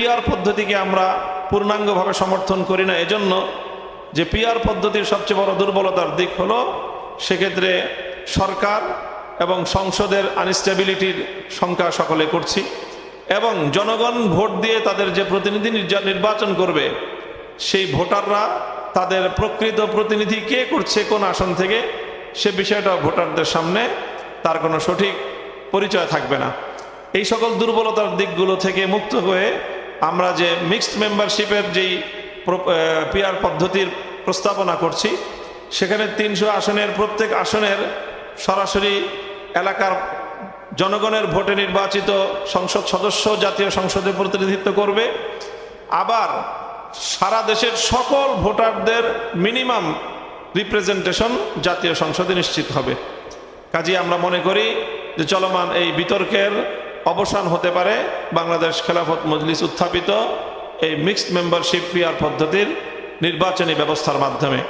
PR পদ্ধতিকে আমরা পূর্ণাঙ্গভাবে সমর্থন করি না। এজন্য যে পিআর পদ্ধতির সবচেয়ে বড় দুর্বলতার দিক হলো, সেক্ষেত্রে সরকার এবং সংসদের আনস্টেবিলিটির সংখ্যা সকলে করছি এবং জনগণ ভোট দিয়ে তাদের যে প্রতিনিধি নির্বাচন করবে, সেই ভোটাররা তাদের প্রকৃত প্রতিনিধি কে করছে কোন আসন থেকে, সে বিষয়টা ভোটারদের সামনে তার কোনো সঠিক পরিচয় থাকবে না। এই সকল দুর্বলতার দিকগুলো থেকে মুক্ত হয়ে আমরা যে মিক্সড মেম্বারশিপের যেই পিআর পদ্ধতির প্রস্তাবনা করছি, সেখানে তিনশো আসনের, প্রত্যেক আসনের সরাসরি এলাকার জনগণের ভোটে নির্বাচিত সংসদ সদস্য জাতীয় সংসদে প্রতিনিধিত্ব করবে। আবার সারা দেশের সকল ভোটারদের মিনিমাম রিপ্রেজেন্টেশন জাতীয় সংসদে নিশ্চিত হবে। কাজে আমরা মনে করি যে চলমান এই বিতর্কের অবসান হতে পারে। বাংলাদেশ খেলাফত মজলিস উত্থাপিত। এই মিক্সড মেম্বারশিপ ক্রিয়ার পদ্ধতির নির্বাচনী ব্যবস্থার মাধ্যমে।